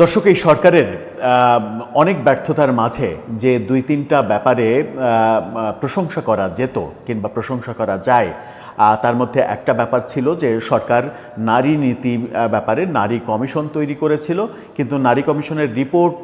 দর্শক, এই সরকারের অনেক ব্যর্থতার মাঝে যে দুই তিনটা ব্যাপারে প্রশংসা করা যেত কিংবা প্রশংসা করা যায় তার মধ্যে একটা ব্যাপার ছিল যে সরকার নারী নীতি ব্যাপারে নারী কমিশন তৈরি করেছিল, কিন্তু নারী কমিশনের রিপোর্ট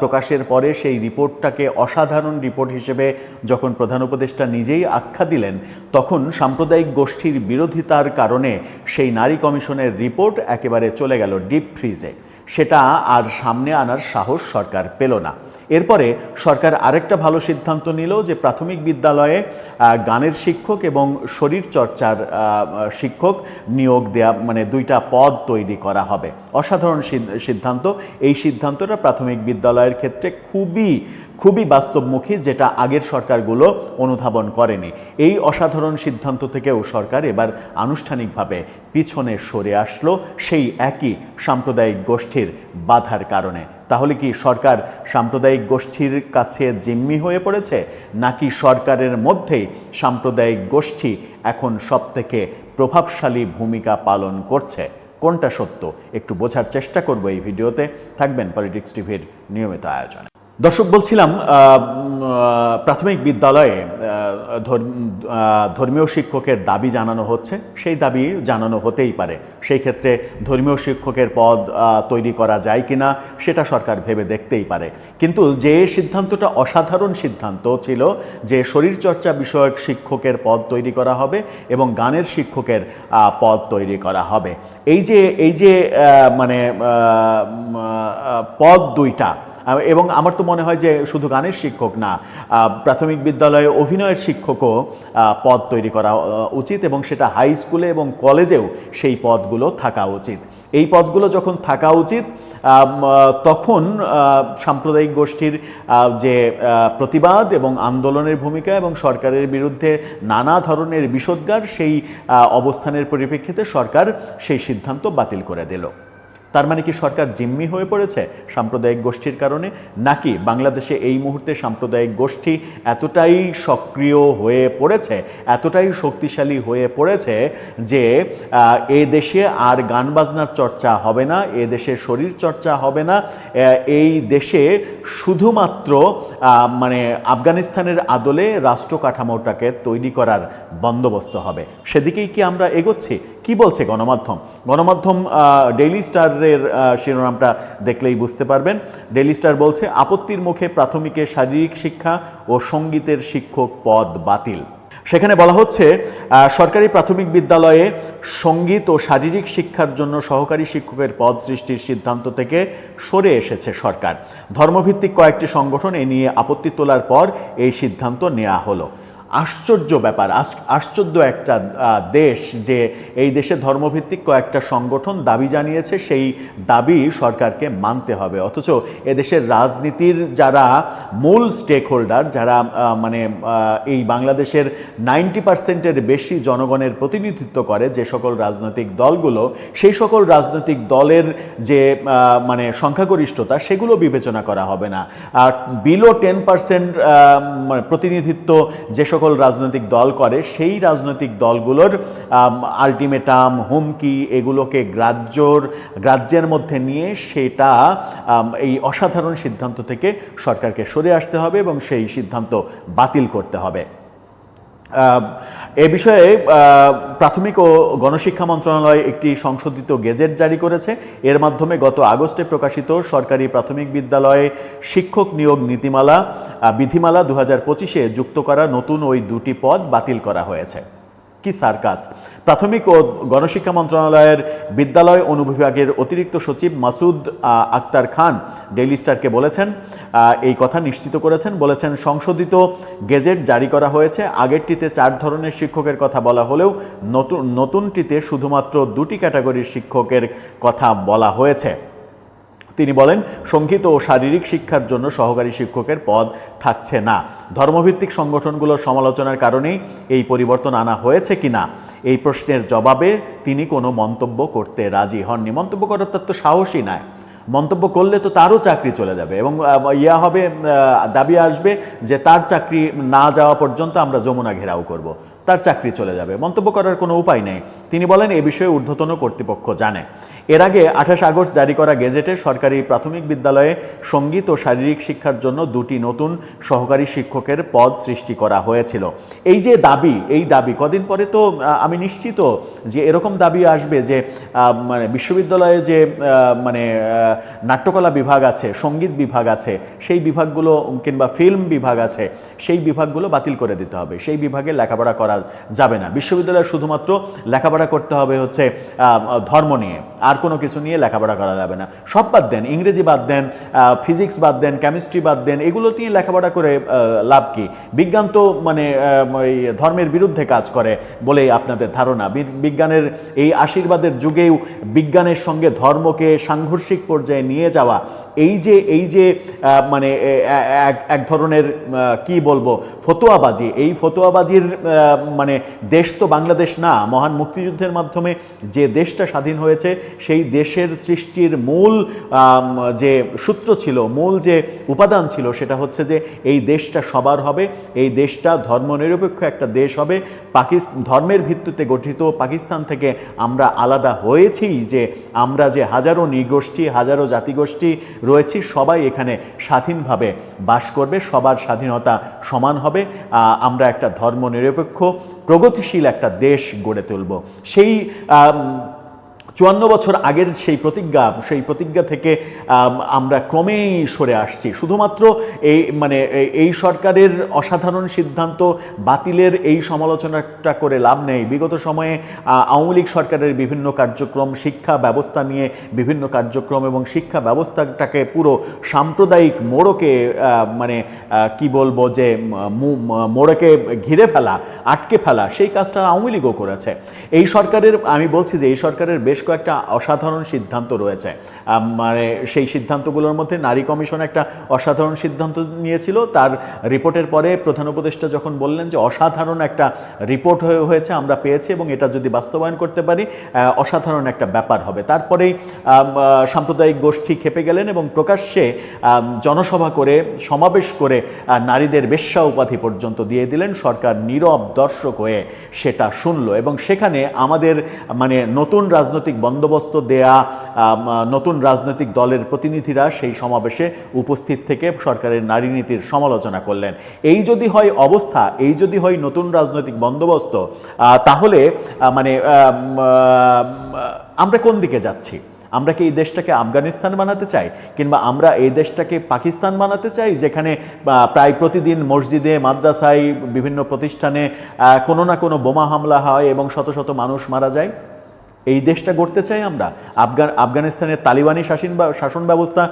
প্রকাশের পরে সেই রিপোর্টটাকে অসাধারণ রিপোর্ট হিসেবে যখন প্রধান উপদেষ্টা নিজেই আখ্যা দিলেন, তখন সাম্প্রদায়িক গোষ্ঠীর বিরোধিতার কারণে সেই নারী কমিশনের রিপোর্ট একেবারে চলে গেল ডিপ ফ্রিজে। সেটা আর সামনে আনার সাহস সরকার পেল না। এরপরে সরকার আরেকটা ভালো সিদ্ধান্ত নিল যে প্রাথমিক বিদ্যালয়ে গানের শিক্ষক এবং শরীর চর্চার শিক্ষক নিয়োগ দেয়া মানে দুইটা পদ তৈরি করা হবে। অসাধারণ সিদ্ধান্ত। এই সিদ্ধান্তটা প্রাথমিক বিদ্যালয়ের ক্ষেত্রে খুবই খুবই বাস্তবমুখী, যেটা আগের সরকারগুলো অনুধাবন করেনি। এই অসাধারণ সিদ্ধান্ত থেকেও সরকার এবার আনুষ্ঠানিকভাবে পিছনে সরে আসলো সেই একই সাম্প্রদায়িক গোষ্ঠীর বাধার কারণে। তাহলে কি সরকার সাম্প্রদায়িক গোষ্ঠীর কাছে জিম্মি হয়ে পড়েছে? নাকি সরকারের মধ্যেই সাম্প্রদায়িক গোষ্ঠী এখন সবথেকে প্রভাবশালী ভূমিকা পালন করছে? কোনটা সত্য? একটু বোঝার চেষ্টা করব এই ভিডিওতে। থাকবেন পলিটিক্স টিভির নিয়মিত আয়োজনে। দর্শক, বলছিলাম প্রাথমিক বিদ্যালয়ে ধর্মীয় শিক্ষকের দাবি জানানো হচ্ছে। সেই দাবি জানানো হতেই পারে। সেই ক্ষেত্রে ধর্মীয় শিক্ষকের পদ তৈরি করা যায় কিনা সেটা সরকার ভেবে দেখতেই পারে। কিন্তু যে সিদ্ধান্তটা অসাধারণ সিদ্ধান্ত ছিল যে শরীরচর্চা বিষয়ক শিক্ষকের পদ তৈরি করা হবে এবং গানের শিক্ষকের পদ তৈরি করা হবে। এই যে এই যে মানে পদ দুইটা এবং আমার তো মনে হয় যে শুধু গানের শিক্ষক না প্রাথমিক বিদ্যালয়ে অভিনয়ের শিক্ষকও পদ তৈরি করা উচিত এবং সেটা হাই স্কুলে এবং কলেজেও সেই পদগুলো থাকা উচিত। এই পদগুলো যখন থাকা উচিত তখন সাম্প্রদায়িক গোষ্ঠীর যে প্রতিবাদ এবং আন্দোলনের ভূমিকা এবং সরকারের বিরুদ্ধে নানা ধরনের বিষোদ্গার সেই অবস্থানের পরিপ্রেক্ষিতে সরকার সেই সিদ্ধান্ত বাতিল করে দিল। তার মানে কি সরকার জিম্মি হয়ে পড়েছে সাম্প্রদায়িক গোষ্ঠীর কারণে? নাকি বাংলাদেশে এই মুহূর্তে সাম্প্রদায়িক গোষ্ঠী এতটাই সক্রিয় হয়ে পড়েছে, এতটাই শক্তিশালী হয়ে পড়েছে যে এ দেশে আর গান বাজনার চর্চা হবে না, এ দেশে শরীর চর্চা হবে না এই দেশে শুধুমাত্র মানে আফগানিস্তানের আদলে রাষ্ট্র কাঠামোটাকে তৈরি করার বন্দোবস্ত হবে। সেদিকেই কি আমরা এগোচ্ছি? কি বলছে গণমাধ্যম? গণমাধ্যম ডেইলি স্টারের শিরোনামটা দেখলেই বুঝতে পারবেন। ডেইলি স্টার বলছে, আপত্তির মুখে প্রাথমিকে শারীরিক শিক্ষা ও সঙ্গীতের শিক্ষক পদ বাতিল। সেখানে বলা হচ্ছে সরকারি প্রাথমিক বিদ্যালয়ে সংগীত ও শারীরিক শিক্ষার জন্য সহকারী শিক্ষকের পদ সৃষ্টির সিদ্ধান্ত থেকে সরে এসেছে সরকার। ধর্মভিত্তিক কয়েকটি সংগঠন এ নিয়ে আপত্তি তোলার পর এই সিদ্ধান্ত নেওয়া হলো। আশ্চর্য ব্যাপার। আশ্চর্য একটা দেশ যে এই দেশে ধর্মভিত্তিক কয়েকটা সংগঠন দাবি জানিয়েছে, সেই দাবি সরকারকে মানতে হবে। অথচ এদেশের রাজনীতির যারা মূল স্টেক হোল্ডার যারা মানে এই বাংলাদেশের নাইনটি পার্সেন্টের বেশি জনগণের প্রতিনিধিত্ব করে যে সকল রাজনৈতিক দলগুলো, সেই সকল রাজনৈতিক দলের যে মানে সংখ্যাগরিষ্ঠতা, সেগুলো বিবেচনা করা হবে না। আর বিলো টেন পার্সেন্ট প্রতিনিধিত্ব যে সকল রাজনৈতিক দল করে, সেই রাজনৈতিক দলগুলোর আলটিমেটাম হুমকি এগুলোকে গ্রাহ্যর, গ্রাহ্যের মধ্যে নিয়ে সেটা এই অসাধারণ সিদ্ধান্ত থেকে সরকারকে সরে আসতে হবে এবং সেই সিদ্ধান্ত বাতিল করতে হবে। এ বিষয়ে প্রাথমিক ও গণশিক্ষা মন্ত্রণালয় একটি সংশোধিত গেজেট জারি করেছে। এর মাধ্যমে গত আগস্টে প্রকাশিত সরকারি প্রাথমিক বিদ্যালয়ে শিক্ষক নিয়োগ নীতিমালা বিধিমালা দু হাজার যুক্ত করা নতুন ওই দুটি পদ বাতিল করা হয়েছে। কি সার্কাস? প্রাথমিক ও গণশিক্ষা মন্ত্রণালয়ের বিদ্যালয় অনুবিভাগের অতিরিক্ত সচিব মাসুদ আক্তার খান ডেইলি স্টারকে বলেছেন এই কথা নিশ্চিত করেছেন। বলেছেন, সংশোধিত গেজেট জারি করা হয়েছে। আগেরটিতে চার ধরনের শিক্ষকের কথা বলা হলেও নতুন, নতুনটিতে শুধুমাত্র দুটি ক্যাটাগরির শিক্ষকের কথা বলা হয়েছে। তিনি বলেন সংগীত ও শারীরিক শিক্ষার জন্য সহকারী শিক্ষকের পদ থাকছে না। ধর্মভিত্তিক সংগঠনগুলোর সমালোচনার কারণেই এই পরিবর্তন আনা হয়েছে কিনা এই প্রশ্নের জবাবে তিনি কোনো মন্তব্য করতে রাজি হননি। মন্তব্য করার তার তো সাহসই নাই। মন্তব্য করলে তো তারও চাকরি চলে যাবে এবং ইয়া হবে দাবি আসবে যে তার চাকরি না যাওয়া পর্যন্ত আমরা যমুনা ঘেরাও করব। তার চাকরি চলে যাবে। মন্তব্য করার কোনো উপায় নেই। তিনি বলেন, এ বিষয়ে ঊর্ধ্বতন কর্তৃপক্ষ জানে। এর আগে আঠাশ আগস্ট জারি করা গেজেটে সরকারি প্রাথমিক বিদ্যালয়ে সংগীত ও শারীরিক শিক্ষার জন্য দুটি নতুন সহকারী শিক্ষকের পদ সৃষ্টি করা হয়েছিল। এই যে দাবি, এই দাবি কদিন পরে তো আমি নিশ্চিত যে এরকম দাবি আসবে যে মানে বিশ্ববিদ্যালয়ে যে মানে নাট্যকলা বিভাগ আছে, সংগীত বিভাগ আছে, সেই বিভাগগুলো কিংবা ফিল্ম বিভাগ আছে, সেই বিভাগগুলো বাতিল করে দিতে হবে। সেই বিভাগে লেখাপড়া করা যাবে না। বিশ্ববিদ্যালয়ে শুধুমাত্র লেখাপড়া করতে হবে হচ্ছে ধর্ম নিয়ে। আর কোনো কিছু নিয়ে লেখাপড়া করা যাবে না। সব বাদ দেন, ইংরেজি বাদ দেন ফিজিক্স বাদ দেন কেমিস্ট্রি বাদ দেন, এগুলো নিয়ে লেখাপড়া করে লাভ কি? বিজ্ঞান তো মানে এই ধর্মের বিরুদ্ধে কাজ করে বলেই আপনাদের ধারণা। বিজ্ঞানের এই আশীর্বাদের যুগেও বিজ্ঞানের সঙ্গে ধর্মকে সাংঘর্ষিক পর্যায়ে নিয়ে যাওয়া, এই যে এই যে মানে এক ধরনের কি বলব, ফতোয়াবাজি, এই ফতোয়াবাজির মানে দেশ তো বাংলাদেশ না, মহান মুক্তিযুদ্ধের মাধ্যমে যে দেশটা স্বাধীন হয়েছে সেই দেশের সৃষ্টির মূল যে সূত্র ছিল, মূল যে উপাদান ছিল, সেটা হচ্ছে যে এই দেশটা সবার হবে, এই দেশটা ধর্মনিরপেক্ষ একটা দেশ হবে। পাকিস্তান ধর্মের ভিত্তিতে গঠিত পাকিস্তান থেকে আমরা আলাদা হয়েছি যে আমরা যে হাজারো নৃগোষ্ঠী, হাজারো জাতিগোষ্ঠী রয়েছি, সবাই এখানে স্বাধীনভাবে বাস করবে, সবার স্বাধীনতা সমান হবে। আমরা একটা ধর্মনিরপেক্ষ, প্রগতিশীল একটা দেশ গড়ে তুলব। সেই চুয়ান্ন বছর আগের সেই প্রতিজ্ঞা সেই প্রতিজ্ঞা থেকে আমরা ক্রমেই সরে আসছি। শুধুমাত্র এই মানে এই- সরকারের অসাধারণ সিদ্ধান্ত, বাতিলের এই সমালোচনাটা করে লাভ নেই। বিগত সময়ে আওয়ামী লীগ সরকারের বিভিন্ন কার্যক্রম, শিক্ষা ব্যবস্থা নিয়ে বিভিন্ন কার্যক্রম এবং শিক্ষা ব্যবস্থাটাকে পুরো সাম্প্রদায়িক মোড়কে মানে কি বলব যে মোড়কে ঘিরে ফেলা, আটকে ফেলা, সেই কাজটা আওয়ামী লীগও করেছে। এই সরকারের, আমি বলছি যে, এই সরকারের বেশ কয়েকটা অসাধারণ সিদ্ধান্ত রয়েছে। মানে সেই সিদ্ধান্তগুলোর মধ্যে নারী কমিশন একটা অসাধারণ সিদ্ধান্ত নিয়েছিল। তার রিপোর্টের পরে প্রধান উপদেষ্টা যখন বললেন যে অসাধারণ একটা রিপোর্ট হয়ে হয়েছে, আমরা পেয়েছি এবং এটা যদি বাস্তবায়ন করতে পারি অসাধারণ একটা ব্যাপার হবে। তারপরেই সাম্প্রদায়িক গোষ্ঠী খেপে গেলেন এবং প্রকাশ্যে জনসভা করে, সমাবেশ করে নারীদের বেশ্যা উপাধি পর্যন্ত দিয়ে দিলেন। সরকার নীরব দর্শক হয়ে সেটা শুনল এবং সেখানে আমাদের মানে নতুন রাজনৈতিক বন্দোবস্ত দেয়া নতুন রাজনৈতিক দলের প্রতিনিধিরা সেই সমাবেশে উপস্থিত থেকে সরকারের নারী নীতির সমালোচনা করলেন। এই যদি হয় অবস্থা, এই যদি হয় নতুন রাজনৈতিক বন্দোবস্ত তাহলে মানে আমরা কোন দিকে যাচ্ছি? আমরা কি এই দেশটাকে আফগানিস্তান বানাতে চাই, কিংবা আমরা এই দেশটাকে পাকিস্তান বানাতে চাই, যেখানে প্রায় প্রতিদিন মসজিদে, মাদ্রাসায়, বিভিন্ন প্রতিষ্ঠানে কোনো না কোনো বোমা হামলা হয় এবং শত শত মানুষ মারা যায়? এই দেশটা গড়তে চাই আমরা। আফগান আফগানিস্তানের তালিবানি শাসন শাসন ব্যবস্থা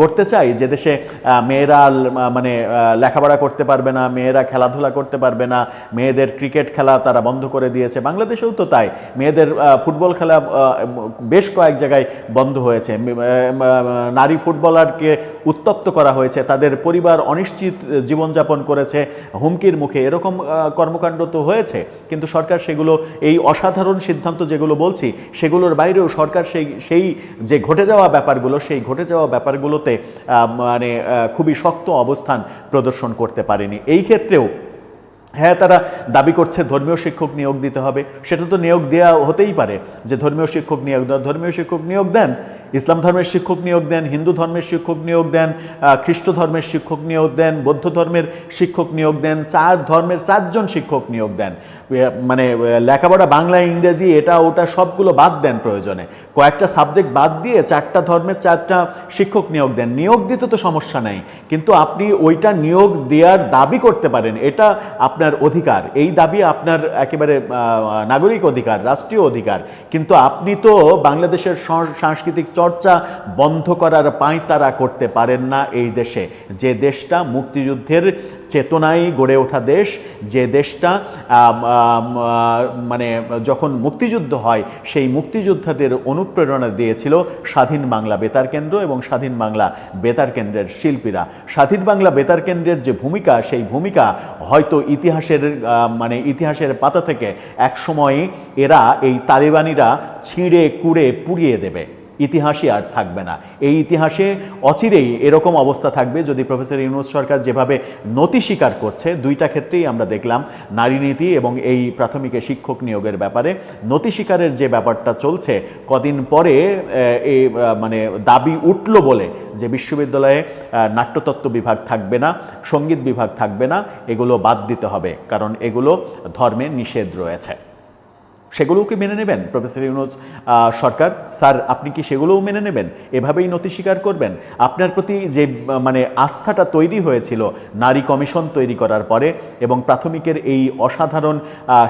গড়তে চাই, যে দেশে মেয়েরা মানে লেখাপড়া করতে পারবে না, মেয়েরা খেলাধুলা করতে পারবে না, মেয়েদের ক্রিকেট খেলা তারা বন্ধ করে দিয়েছে। বাংলাদেশেও তো তাই। মেয়েদের ফুটবল খেলা বেশ কয়েক জায়গায় বন্ধ হয়েছে। নারী ফুটবলারকে উত্তপ্ত করা হয়েছে। তাদের পরিবার অনিশ্চিত জীবনযাপন করেছে, হুমকির মুখে। এরকম কর্মকাণ্ড তো হয়েছে, কিন্তু সরকার সেগুলো, এই অসাধারণ সিদ্ধান্ত যেগুলো বলছি সেগুলোর বাইরেও সরকার সেই সেই যে ঘটে যাওয়া ব্যাপারগুলো, সেই ঘটে যাওয়া ব্যাপারগুলোতে মানে খুবই শক্ত অবস্থান প্রদর্শন করতে পারেনি। এই ক্ষেত্রেও হ্যাঁ তারা দাবি করছে ধর্মীয় শিক্ষক নিয়োগ দিতে হবে। সেটা তো নিয়োগ দেওয়া হতেই পারে যে ধর্মীয় শিক্ষক নিয়োগ দেওয়া ধর্মীয় শিক্ষক নিয়োগ দেন ইসলাম ধর্মের শিক্ষক নিয়োগ দেন, হিন্দু ধর্মের শিক্ষক নিয়োগ দেন খ্রিস্ট ধর্মের শিক্ষক নিয়োগ দেন, বৌদ্ধ ধর্মের শিক্ষক নিয়োগ দেন, চার ধর্মের চারজন শিক্ষক নিয়োগ দেন। মানে লেখাপড়া, বাংলা, ইংরেজি, এটা, ওটা সবগুলো বাদ দেন প্রয়োজনে। কয়েকটা সাবজেক্ট বাদ দিয়ে চারটা ধর্মের চারটা শিক্ষক নিয়োগ দেন। নিয়োগ দিতে তো সমস্যা নেই, কিন্তু আপনি ওইটা নিয়োগ দেওয়ার দাবি করতে পারেন, এটা আপনার অধিকার। এই দাবি আপনার একেবারে নাগরিক অধিকার, রাষ্ট্রীয় অধিকার। কিন্তু আপনি তো বাংলাদেশের সাংস্কৃতিক চর্চা বন্ধ করার পাঁয়তারা করতে পারেন না এই দেশে। যে দেশটা মুক্তিযুদ্ধের চেতনায় গড়ে ওঠা দেশ, যে দেশটা মানে যখন মুক্তিযুদ্ধ হয়, সেই মুক্তিযোদ্ধাদের অনুপ্রেরণা দিয়েছিল স্বাধীন বাংলা বেতার কেন্দ্র এবং স্বাধীন বাংলা বেতার কেন্দ্রের শিল্পীরা। স্বাধীন বাংলা বেতার কেন্দ্রের যে ভূমিকা, সেই ভূমিকা হয়তো ইতিহাসের মানে ইতিহাসের পাতা থেকে এক একসময় এরা, এই তালিবানিরা ছিঁড়ে, কুড়ে, পুড়িয়ে দেবে। ইতিহাসই আর থাকবে না। এই ইতিহাসে অচিরেই এরকম অবস্থা থাকবে যদি প্রফেসর ইউনুস সরকার যেভাবে নতি স্বীকার করছে, দুইটা ক্ষেত্রেই আমরা দেখলাম নারী নীতি এবং এই প্রাথমিকে শিক্ষক নিয়োগের ব্যাপারে। নতি স্বীকারের যে ব্যাপারটা চলছে, কদিন পরে এই মানে দাবি উঠল বলে যে বিশ্ববিদ্যালয়ে নাট্যতত্ত্ব বিভাগ থাকবে না, সংগীত বিভাগ থাকবে না, এগুলো বাদ দিতে হবে। কারণ এগুলো ধর্মে নিষেধ রয়েছে। সেগুলোও কি মেনে নেবেন? প্রফেসর ইউনুস সরকার, স্যার, আপনি কি সেগুলোও মেনে নেবেন? এভাবেই নতি স্বীকার করবেন। আপনার প্রতি যে মানে আস্থাটা তৈরি হয়েছিল, নারী কমিশন তৈরি করার পরে এবং প্রাথমিকের এই অসাধারণ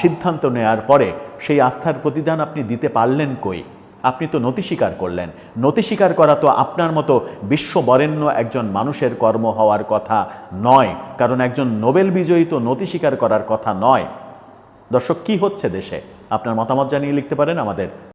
সিদ্ধান্ত নেয়ার পরে সেই আস্থার প্রতিদান আপনি দিতে পারলেন কই? আপনি তো নতি স্বীকার করলেন। নতি স্বীকার করা তো আপনার মতো বিশ্ববরেণ্য একজন মানুষের কর্ম হওয়ার কথা নয়, কারণ একজন নোবেল বিজয়ী তো নতি স্বীকার করার কথা নয়। দর্শক, কি হচ্ছে দেশে? আপনার মতামত জানিয়ে লিখতে পারেন আমাদের